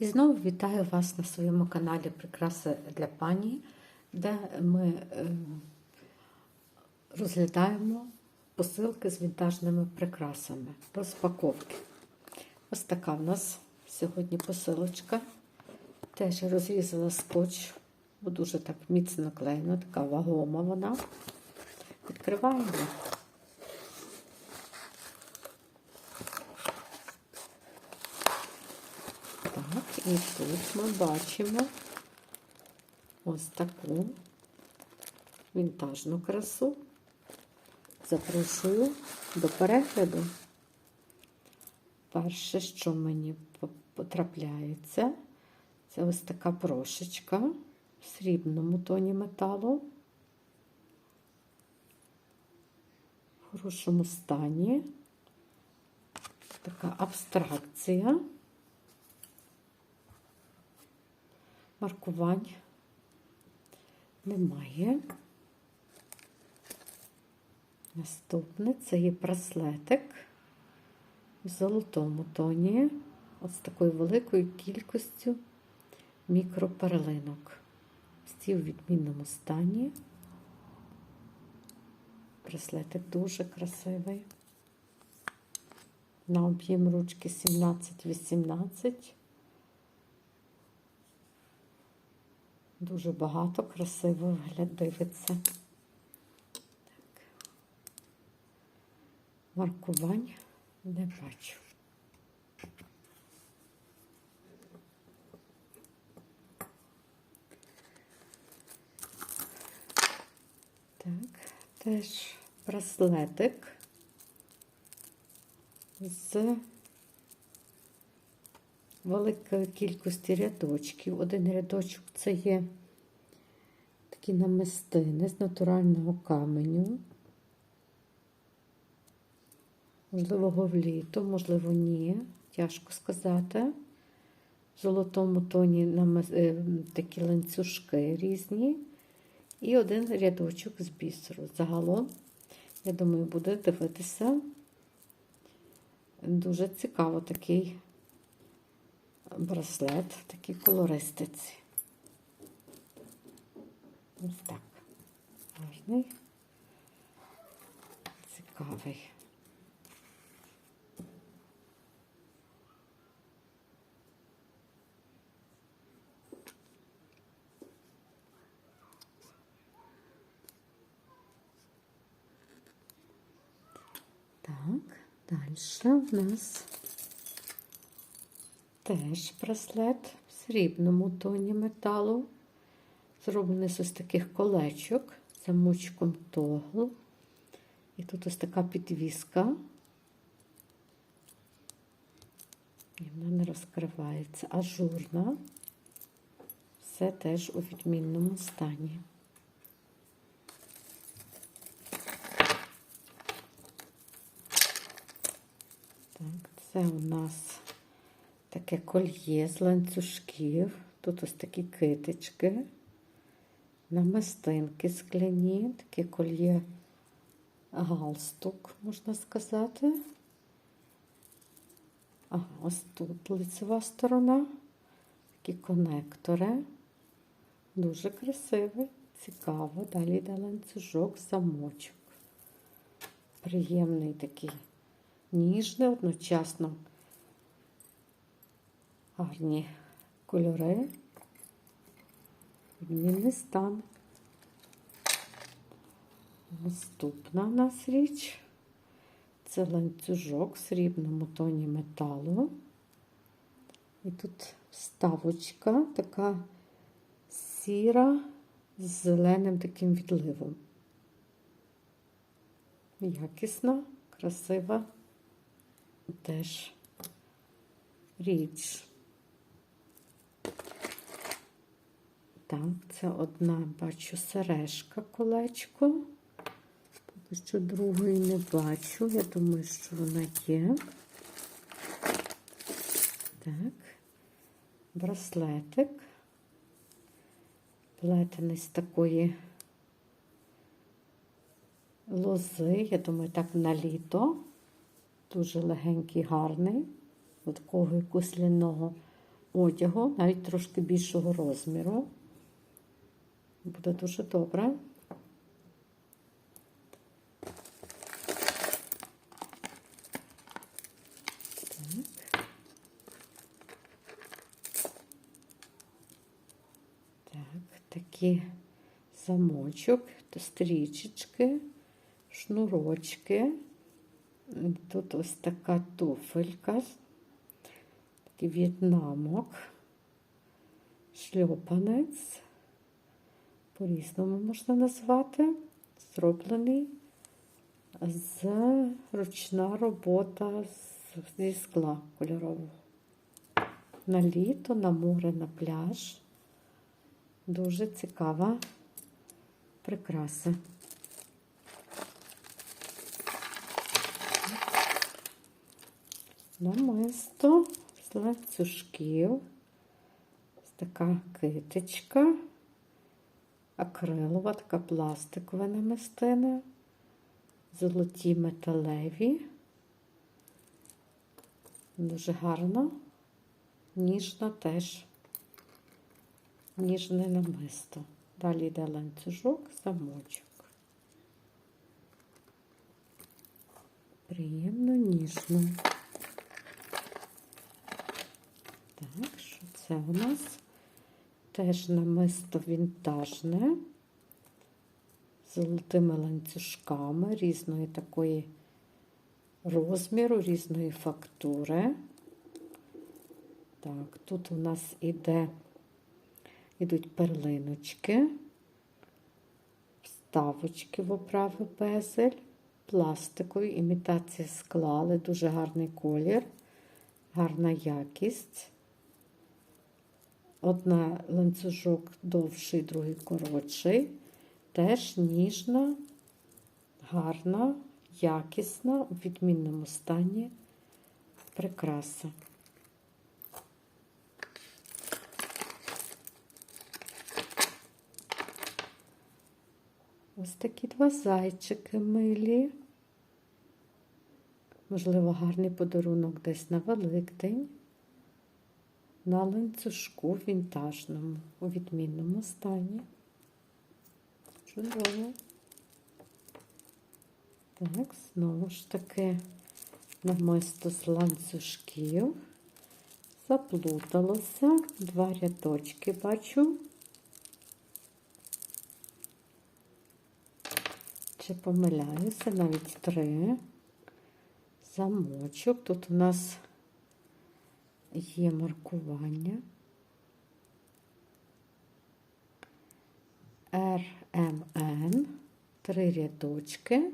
І знову вітаю вас на своєму каналі Прикраси для пані, де ми е, розглядаємо посилки з вінтажними прикрасами, розпаковки. Ось така в нас сьогодні посилочка. Теж розрізала скотч, бо дуже так міцно клеєна, така вагома вона. Відкриваємо. Так, і тут ми бачимо ось таку вінтажну красу. Запрошую до перегляду. Перше, що мені потрапляється, це ось така брошечка в срібному тоні металу. В хорошому стані. Така абстракція. Маркувань немає. Наступне це є браслетик в золотому тоні, от з такою великою кількістю мікроперлинок. Всі у відмінному стані. Браслетик дуже красивий. На об'єм ручки 17-18. Дуже багато красиво вигляд дивиться. Так. Маркувань не бачу. Так, теж браслетик з великої кількості рядочків. Один рядочок це є такі намистини з натурального каменю. Можливо, говліто, можливо, ні. Тяжко сказати. В золотому тоні такі ланцюжки різні. І один рядочок з бісеру. Загалом, я думаю, буде дивитися. Дуже цікаво такий браслет в такій колористиці. Ось так. Гарний, цікавий. Так, далі у нас теж браслет в срібному тоні металу. Зроблений з ось таких колечок замочком тогл. І тут ось така підвіска. І вона не розкривається. Ажурна. Все теж у відмінному стані. Так, це у нас таке кольє з ланцюжків. Тут ось такі китички, намистинки скляні, таке кольє галстук, можна сказати. Ага, ось тут лицева сторона, такі конектори. Дуже красивий, цікаво. Далі йде ланцюжок, замочок. Приємний такий ніжний, одночасно гарні кольори, відмінний стан. Наступна у нас річ це ланцюжок в срібному тоні металу. І тут вставочка така сіра з зеленим таким відливом. Якісна, красива теж річ. Так, це одна, бачу, сережка колечко. Поки що другої не бачу. Я думаю, що вона є. Так, браслетик. Плетений з такої лози, я думаю, так на літо. Дуже легенький, гарний, такого кусляного одягу, навіть трошки більшого розміру. Буде дуже добре. Так. Так, такі замочок, стрічечки, шнурочки. Тут ось така туфелька, такий в'єтнамок, шльопанець, по-різному можна назвати, зроблений з ручна робота зі скла кольорового. На літо, на море, на пляж. Дуже цікава прикраса. Намисто з ланцюжків. Ось така китичка, акрилова, така пластикова намистина, золоті металеві. Дуже гарно, ніжно теж ніжне намисто. Далі йде ланцюжок, замочок. Приємно, ніжно. Так, що це у нас? Теж намисто вінтажне, з золотими ланцюжками різної такої розміру, різної фактури. Так, тут у нас іде, ідуть перлиночки, вставочки в оправи безель, пластикові, імітація скла, але дуже гарний колір, гарна якість. Одна ланцюжок довший, другий коротший. Теж ніжна, гарна, якісна, у відмінному стані прикраса. Ось такі два зайчики милі. Можливо, гарний подарунок десь на Великдень на ланцюжку вінтажному, у відмінному стані. Чудово. Так, знову ж таки намисто з ланцюжків. Заплуталося. Два рядочки бачу. Чи помиляюся, навіть три. Замочок. Тут у нас є маркування. РМН, три рядочки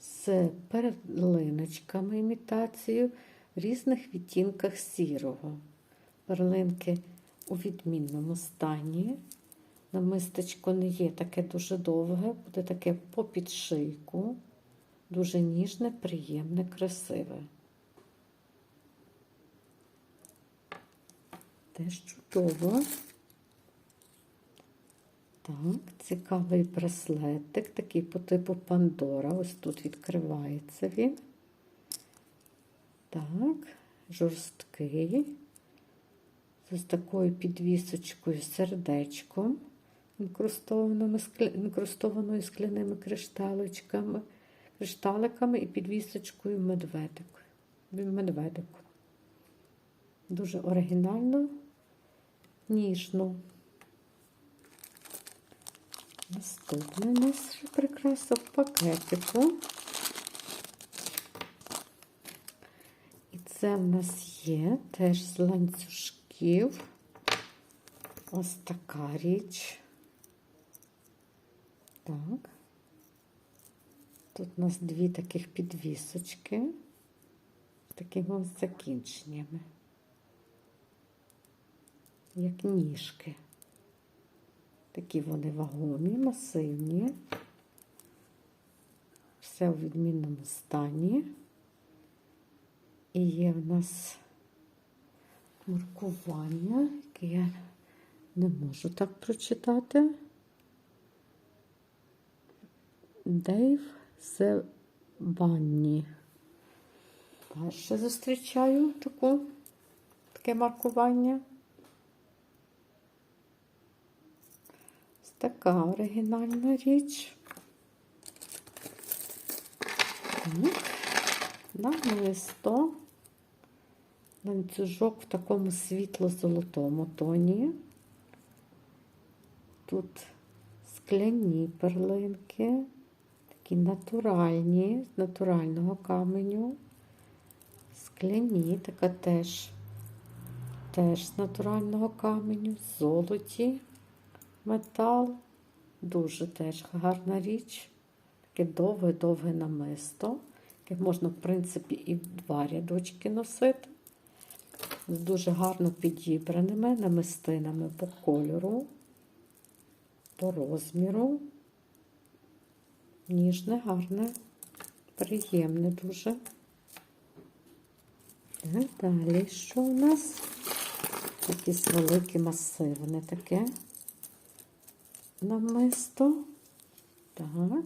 з перлиночками імітацією в різних відтінках сірого. Перлинки у відмінному стані. Намистечко не є таке дуже довге, буде таке по підшийку. Дуже ніжне, приємне, красиве. Теж чудово. Так, цікавий браслетик, такий по типу Пандора. Ось тут відкривається він. Так, жорсткий. З ось такою підвісочкою сердечком, інкрустованою скляними кришталочками, кришталиками і підвісочкою медведик. медведику. Дуже оригінально, ніжно. Наступне у нас прикраса в пакетику. І це в нас є теж з ланцюжків. Ось така річ. Так. Тут у нас дві таких підвісочки такими закінченнями, як ніжки. Такі вони вагомі, масивні, все у відмінному стані. І є в нас маркування, яке я не можу так прочитати. Дейв Зебанні. Перше зустрічаю таку, таке маркування. Така оригінальна річ. Так. Намисто. Ланцюжок в такому світло-золотому тоні. Тут скляні перлинки, такі натуральні, з натурального каменю. Скляні, така теж, теж з натурального каменю, золоті метал. Дуже теж гарна річ. Таке довге-довге намисто. Яке можна, в принципі, і два рядочки носити. З дуже гарно підібраними намистинами по кольору, по розміру. Ніжне, гарне, приємне дуже. Так, далі що у нас? Якісь великі масивне таке намисто. Так.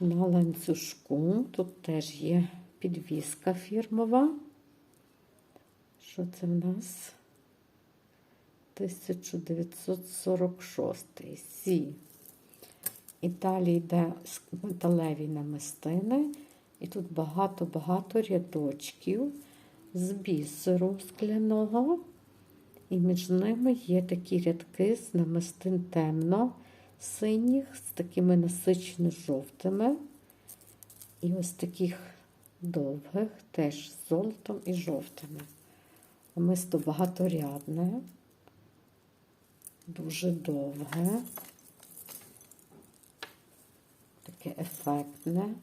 На ланцюжку. Тут теж є підвіска фірмова. Що це в нас? 1946 Сі. І далі йде металеві намистини. І тут багато-багато рядочків з бісеру скляного. І між ними є такі рядки з намистин темно синіх, з такими насичено жовтими. І ось таких довгих, теж з золотом і жовтими. Намисто багаторядне, дуже довге, таке ефектне.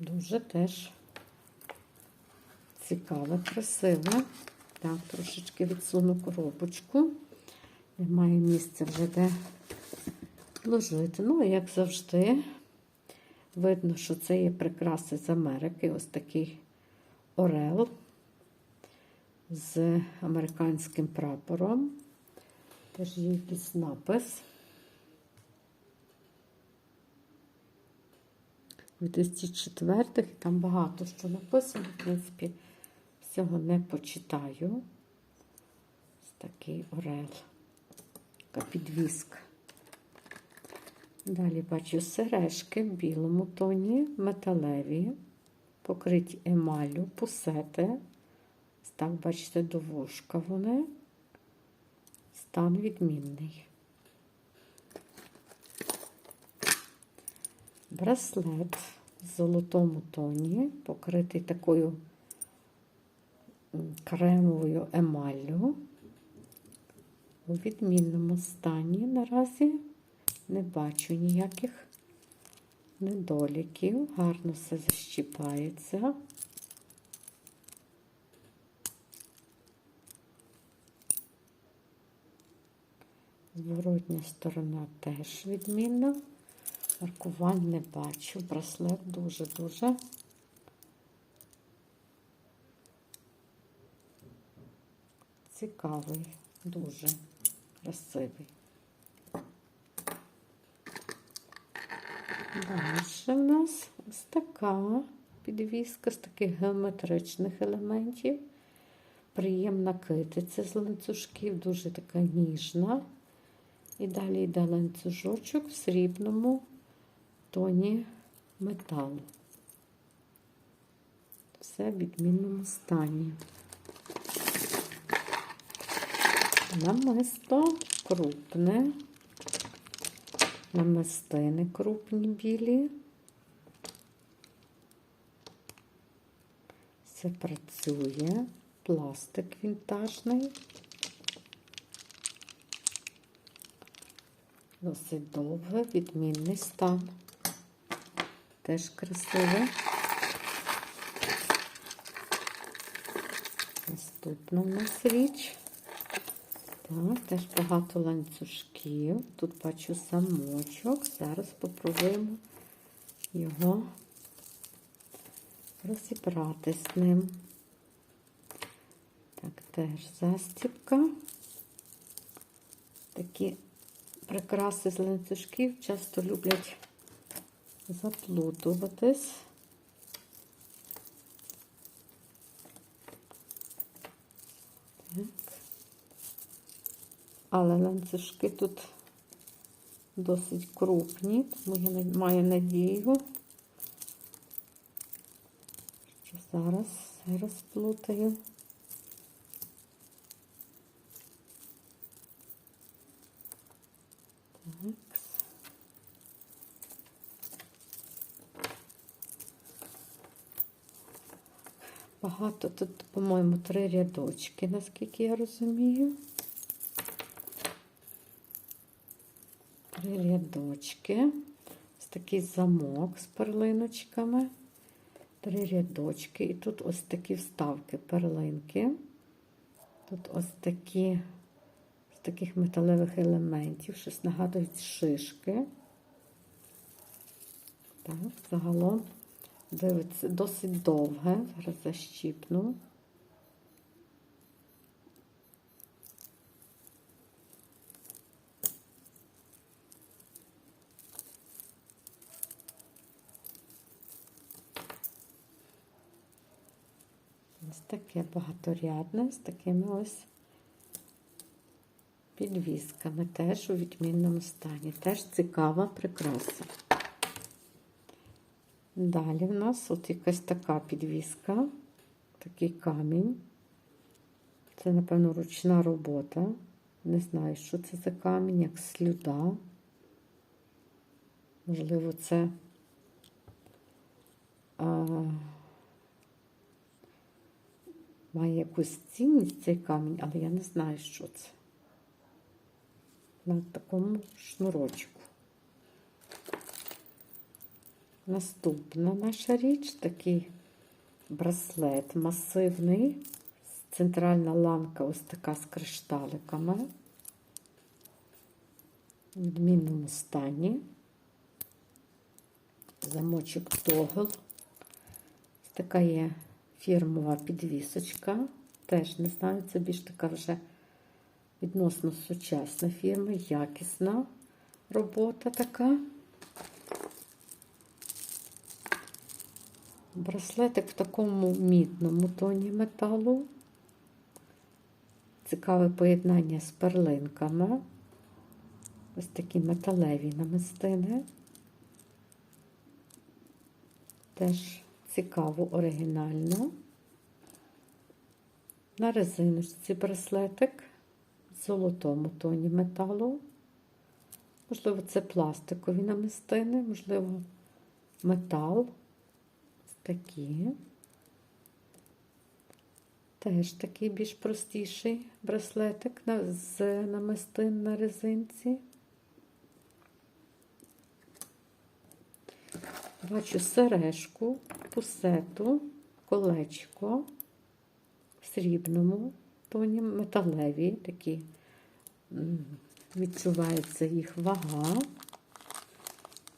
Дуже теж цікаве, красиве. Так, трошечки відсуну коробочку. Немає місця вже де вложити. Ну, як завжди, видно, що це є прикраси з Америки. Ось такий орел з американським прапором. Теж є якийсь напис. 2004 і там багато що написано, в принципі, всього не почитаю. Ось такий орел, така підвіска. Далі бачу сережки в білому тоні, металеві, покриті емаллю, пусети. Так, бачите, до вушка вони. Стан відмінний. Браслет в золотому тоні, покритий такою кремовою емаллю. У відмінному стані наразі не бачу ніяких недоліків. Гарно все защіпається. Зворотня сторона теж відмінна. Маркувань не бачу. Браслет дуже-дуже цікавий, дуже красивий. Далі в нас ось така підвіска з таких геометричних елементів. Приємна китиця з ланцюжків, дуже така ніжна. І далі йде ланцюжочок в срібному тоні металу. Все в відмінному стані. Намисто крупне, намистини крупні білі. Все працює, пластик вінтажний. Досить довге, відмінний стан. Теж красиве. Наступна у нас річ. Так, теж багато ланцюжків. Тут бачу самочок. Зараз спробуємо його розібрати з ним. Так, теж застібка. Такі прикраси з ланцюжків часто люблять заплутуватись. Але ланцюжки тут досить крупні, тому я маю надію, що зараз все розплутаю. Так. Багато тут, по-моєму, три рядочки, наскільки я розумію. Три рядочки. Ось такий замок з перлиночками. Три рядочки. І тут ось такі вставки, перлинки. Тут ось такі з таких металевих елементів, щось нагадують шишки. Так, загалом дивиться досить довге. Зараз защіпну. Ось таке багаторядне з такими ось підвісками. Теж у відмінному стані. Теж цікава прикраса. Далі в нас от якась така підвіска, такий камінь. Це, напевно, ручна робота. Не знаю, що це за камінь, як слюда. Можливо, це а, має якусь цінність цей камінь, але я не знаю, що це. На такому шнурочку. Наступна наша річ такий браслет масивний, центральна ланка ось така з кришталиками. В відмінному стані. Замочок тогл. Така є фірмова підвісочка. Теж не знаю, це більш така вже відносно сучасна фірма, якісна робота така. Браслетик в такому мідному тоні металу. Цікаве поєднання з перлинками. Ось такі металеві намистини. Теж цікаво, оригінально. На резиночці браслетик в золотому тоні металу. Можливо, це пластикові намистини, можливо, метал такі. Теж такий більш простіший браслетик з намистин на резинці. Бачу сережку, пусету, колечко в срібному тоні, металеві, такі відчувається їх вага.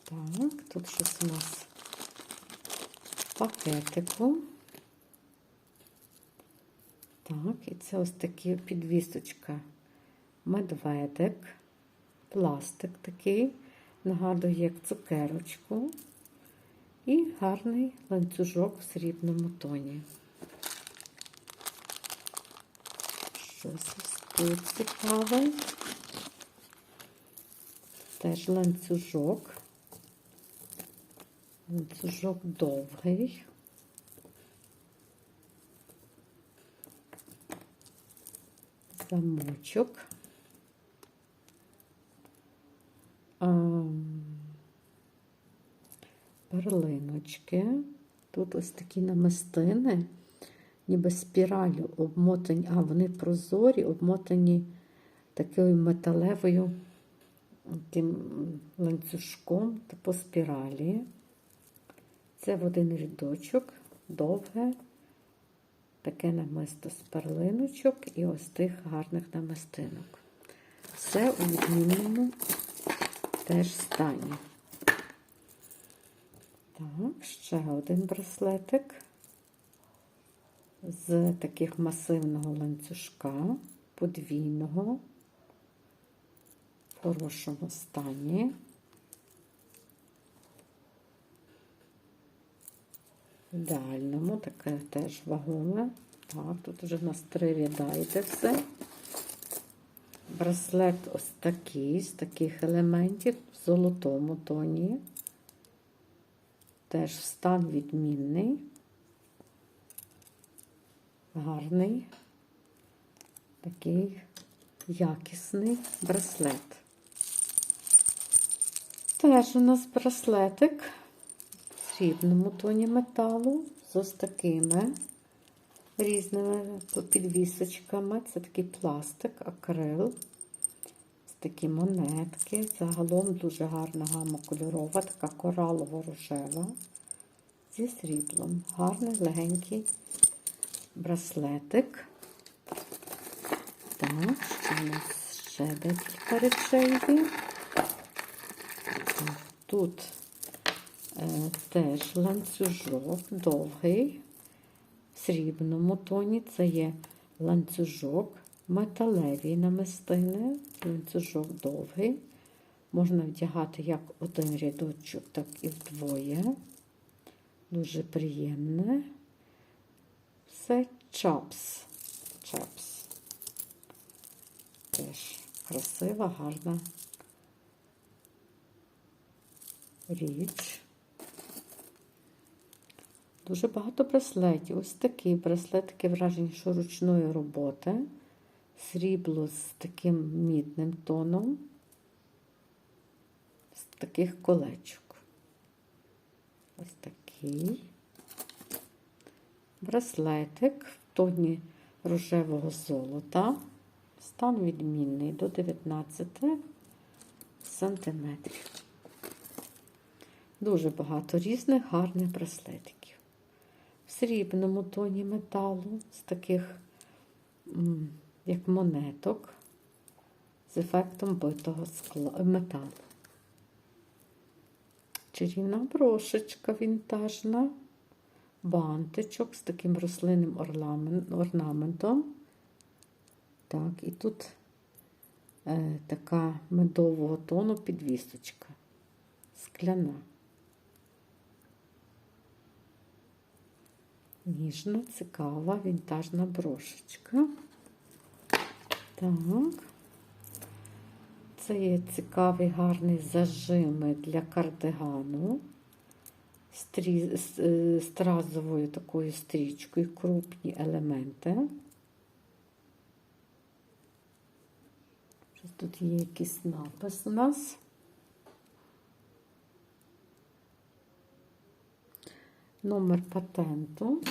Так, тут щось у нас пакетику. Так, і це ось такі підвісочка, медведик, пластик такий, нагадує як цукерочку, і гарний ланцюжок в срібному тоні. Щось ось тут цікаве. Теж ланцюжок. Ланцюжок довгий. Замочок. Перлиночки. Тут ось такі намистини, ніби спіралю обмотані, а вони прозорі, обмотані такою металевою тим ланцюжком по спіралі. Це в один рядочок, довге, таке намисто з перлиночок і ось тих гарних намистинок. Все у відмінному теж стані. Так, ще один браслетик з таких масивного ланцюжка, подвійного, в хорошому стані. Ідеальному, таке теж вагоме, Так, тут вже в нас три ряда йде все. Браслет ось такий, з таких елементів в золотому тоні. Теж стан відмінний, гарний, такий якісний браслет. Теж у нас браслетик в срібному тоні металу з ось такими різними підвісочками. Це такий пластик, акрил. Ось такі монетки. Загалом дуже гарна гама кольорова, така коралово-рожева зі сріблом. Гарний легенький браслетик. Так, що у нас ще декілька речей. Тут теж ланцюжок довгий, в срібному тоні. Це є ланцюжок, металеві намистини, ланцюжок довгий. Можна вдягати як один рядочок, так і вдвоє. Дуже приємне. Все чапс. Чапс. Теж красива, гарна річ. Дуже багато браслетів. Ось такі браслетики вражені, що ручної роботи. Срібло з таким мідним тоном, з таких колечок. Ось такий браслетик в тоні рожевого золота. Стан відмінний до 19 сантиметрів. Дуже багато різних гарних браслетиків. Срібному тоні металу, з таких, як монеток, з ефектом битого скла, металу. Чарівна брошечка вінтажна, бантичок з таким рослинним орнаментом. Так, і тут е, така медового тону підвісочка, скляна. Ніжна, цікава, вінтажна брошечка. Так. Це є цікавий гарний зажими для кардигану з стразовою такою стрічкою, крупні елементи. Тут є якийсь напис у нас. Номер патенту.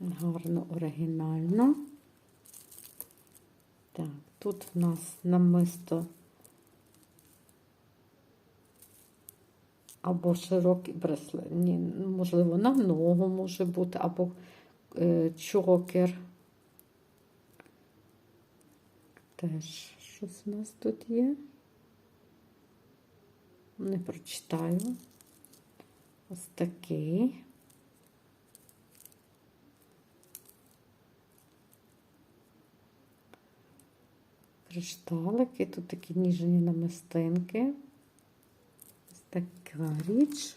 Гарно, оригінально. Так, тут в нас намисто або широкий браслет, ні, можливо, на ногу може бути, або е, чокер. Теж щось у нас тут є. Не прочитаю. Ось такий. Кришталики, тут такі ніжні намистинки. Ось така річ.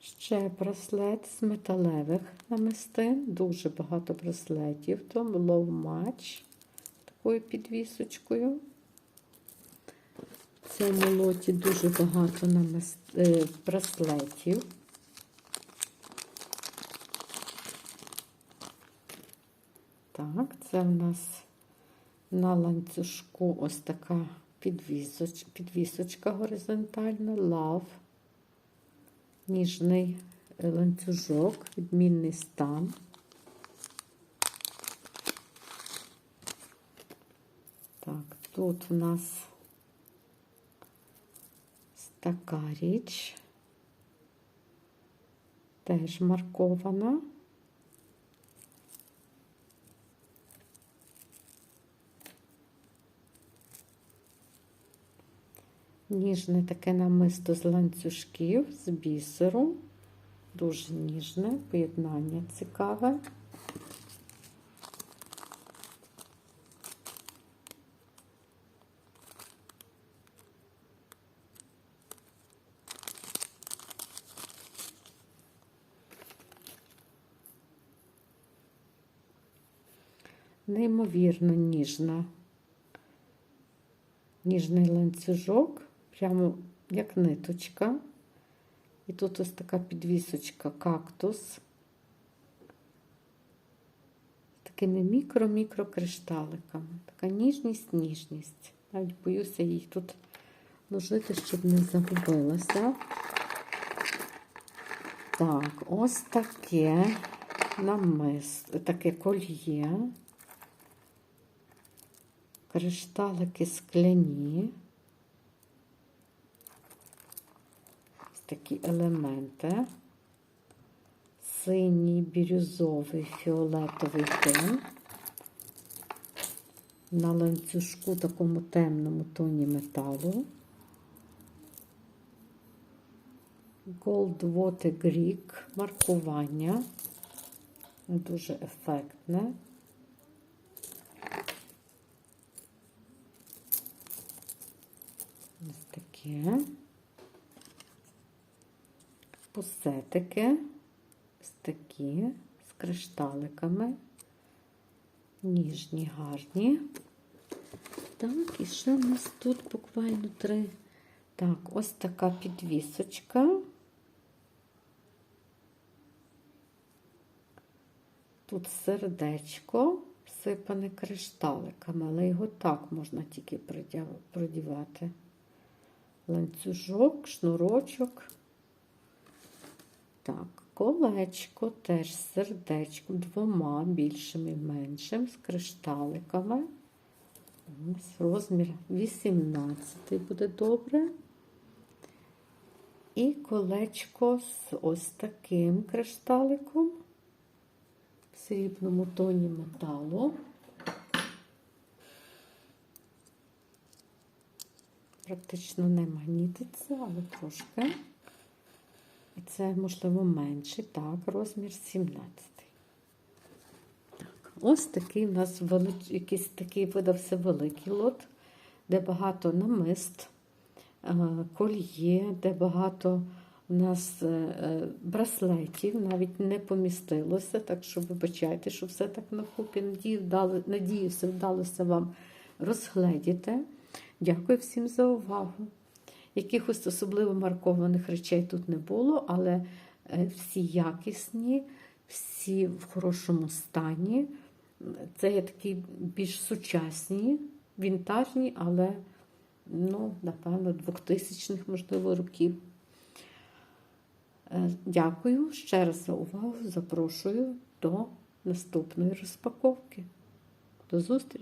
Ще браслет з металевих намистин. Дуже багато браслетів. Там match такою підвісочкою. В цьому лоті дуже багато намист... Е, браслетів. Так, це в нас на ланцюжку ось така підвісоч... підвісочка горизонтальна, лав, ніжний ланцюжок, відмінний стан. Так, тут у нас така річ, теж маркована. Ніжне таке намисто з ланцюжків, з бісеру, дуже ніжне, поєднання цікаве. Неймовірно ніжна. Ніжний ланцюжок, прямо як ниточка. І тут ось така підвісочка кактус. Такими мікро-мікро кришталиками. Така ніжність, ніжність. Навіть боюся її тут ложити, щоб не загубилася. Так, ось таке намис, таке кольє. Кришталики скляні. Ось такі елементи. Синій, бірюзовий, фіолетовий тон. На ланцюжку такому темному тоні металу. Gold Water Greek маркування. Дуже ефектне. Ось таке. Пусетики. Ось такі з кришталиками. Ніжні, гарні. Так, і ще в нас тут буквально три. Так, ось така підвісочка. Тут сердечко всипане кришталиками, але його так можна тільки продівати. Ланцюжок, шнурочок. Так, колечко теж з сердечком, двома більшим і меншим, з кришталиками. Ось розмір 18 буде добре. І колечко з ось таким кришталиком в срібному тоні металу. Практично не магнітиться, але трошки. І це, можливо, менший, так, розмір 17. Так, ось такий у нас велич... якийсь такий видався великий лот, де багато намист, е, кольє, де багато у нас е, е, браслетів, навіть не помістилося, так що вибачайте, що все так. Надію, вдали... Надіюся, вдалося вам розгледіти. Дякую всім за увагу. Якихось особливо маркованих речей тут не було, але е, всі якісні, всі в хорошому стані. Це є такі більш сучасні, вінтажні, але, ну, напевно, 2000-х, можливо, років. Е, Дякую ще раз за увагу. Запрошую до наступної розпаковки. До зустрічі!